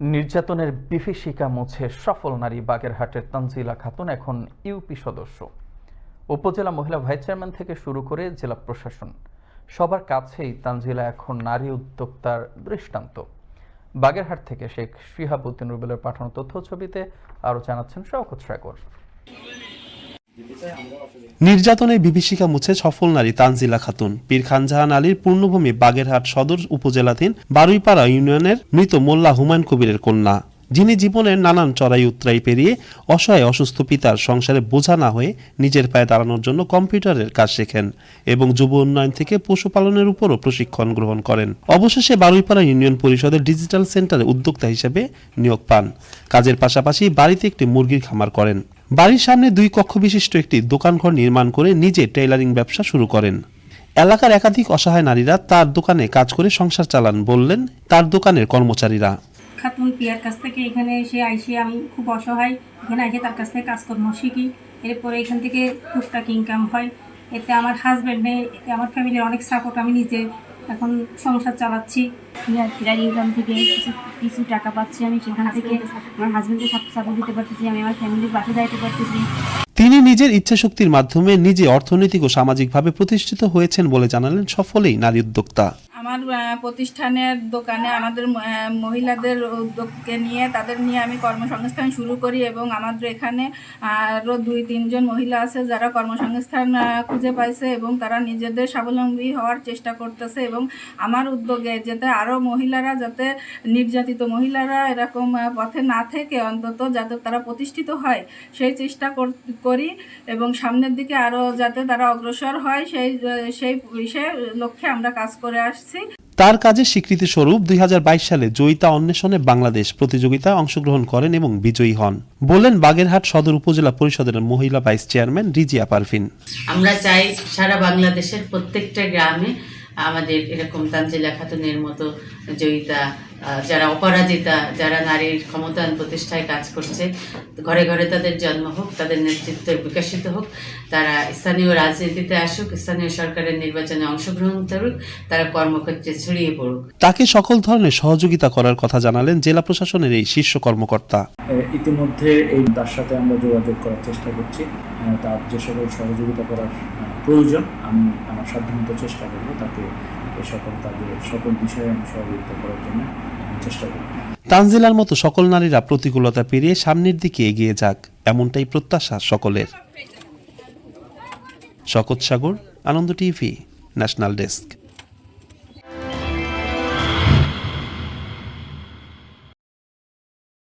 নির্যাতনের বিভীষিকা মুছে সফল নারী বাগেরহাটের তানজিলা খাতুন এখন ইউপি সদস্য। উপজেলা মহিলা ভাইস চেয়ারম্যান থেকে শুরু করে জেলা প্রশাসন। সবার কাছেই তানজিলা এখন নারী উদ্যোক্তার দৃষ্টান্ত। বাগেরহাট থেকে শেখ শিহাবুদ্দিন রুবেলের পাঠানো তথ্য ছবিতে আরও জানাচ্ছেন শওকত সাগর। নির্যাতনের বিভীষিকা মুছে সফল নারী তানজিলা খাতুন। পীর খানজাহান আলীর পূর্ণভূমি বাগেরহাট সদর উপজেলাধীন বারুইপাড়া ইউনিয়নের মৃত মোল্লা হুমায়ুন কবিরের কন্যা। যিনি জীবনের নানান চড়াই উতরাই পেরিয়ে অসহায় অসুস্থ পিতার সংসারে বোঝা না হয়ে নিজের পায়ে দাঁড়ানোর জন্য কম্পিউটারের কাজ শেখেন এবং যুব উন্নয়ন থেকে পশুপালনের উপরও প্রশিক্ষণ গ্রহণ করেন। অবশেষে বারুইপাড়া ইউনিয়ন পরিষদের ডিজিটাল সেন্টারে উদ্যোক্তা হিসেবে নিয়োগ পান। কাজের পাশাপাশি বাড়িতে একটি মুরগির খামার করেন। বাড়ির সামনে দুই কক্ষ বিশিষ্ট একটি দোকানঘর নির্মাণ করে নিজে টেইলারিং ব্যবসা শুরু করেন। এলাকার একাধিক অসহায় নারীরা তার দোকানে কাজ করে সংসার চালান বললেন তার দোকানের কর্মচারীরা। খাতুন পিয়ার কাছ থেকে এখানে এসে আইসে আমি খুব অসহায়, এখানে আইসে তার কাছ থেকে কাজকর্ম শিখি। এরপরে এখান থেকে টুকটাক ইনকাম হয়। এতে আমার হাজব্যান্ডে আমার ফ্যামিলির অনেক সাপোর্ট আমি নিজে এখন সংসার চালাচ্ছি। ফিরার ইনকাম থেকে কিছু কিছু টাকা পাচ্ছি আমি সেখান থেকে। আমার হাজব্যান্ডকে সাপোর্ট দিতে পারতেছি, আমি আমার ফ্যামিলির পাশে দাঁড়াতে পারতেছি। তিনি নিজের ইচ্ছাশক্তির মাধ্যমে নিজে অর্থনৈতিক ও সামাজিকভাবে প্রতিষ্ঠিত হয়েছেন বলে জানালেন সফলেই নারী উদ্যোক্তা। আমার প্রতিষ্ঠানের দোকানে আমাদের মহিলাদের উদ্যোগকে নিয়ে, তাদের নিয়ে আমি কর্মসংস্থান শুরু করি এবং আমাদের এখানে আরও দুই, তিনজন মহিলা আছে যারা কর্মসংস্থান খুঁজে পাইছে এবং তারা নিজেদের স্বাবলম্বী হওয়ার চেষ্টা করতেছে এবং আমার উদ্যোগে যাতে আরও মহিলারা যাতে নির্যাতিত মহিলারা এরকম পথে না থেকে অন্তত যাতে তারা প্রতিষ্ঠিত হয়, সেই চেষ্টা কর- এবং সামনের দিকে আরও যাতে তারা অগ্রসর হয়, সেই সেই বিষয়ে লক্ষ্যে আমরা কাজ করে আসছি। তার কাজের স্বীকৃতি স্বরূপ দুই সালে জয়িতা অন্বেষণে বাংলাদেশ প্রতিযোগিতায় অংশগ্রহণ করেন এবং বিজয়ী হন। বলেন বাগেরহাট সদর উপজেলা পরিষদের মহিলা ভাইস চেয়ারম্যান রিজিয়া পারভিন। আমরা চাই সারা বাংলাদেশের প্রত্যেকটা গ্রামে আমাদের এরকম তানজিলা খাতুনের মতো জয়িতা যারা অপরাজিতা যারা নারীর ক্ষমতায়ন প্রতিষ্ঠায় কাজ করছে ঘরে ঘরে তাদের জন্ম হোক তাদের নেতৃত্ব বিকশিত হোক তারা স্থানীয় রাজনীতিতে আসুক স্থানীয় সরকারের নির্বাচনে অংশগ্রহণ করুক তারা কর্মক্ষেত্রে ছড়িয়ে পড়ুক। তাকে সকল ধরনের সহযোগিতা করার কথা জানালেন জেলা প্রশাসনের এই শীর্ষ কর্মকর্তা। ইতিমধ্যে এই তার সাথে আমরা যোগাযোগ করার চেষ্টা করছি। তার যে সকল সহযোগিতা করার প্রয়োজন, আমি আমার সাধ্যমতো চেষ্টা করব তাকে এই সকল তাদের সকল বিষয়ে আমি সহযোগিতা করার জন্য চেষ্টা করব। তানজিলার মতো সকল নারীরা প্রতিকূলতা পেরিয়ে সামনের দিকে এগিয়ে যাক, এমনটাই প্রত্যাশা সকলের। শকত Sagar, Anand TV, national desk.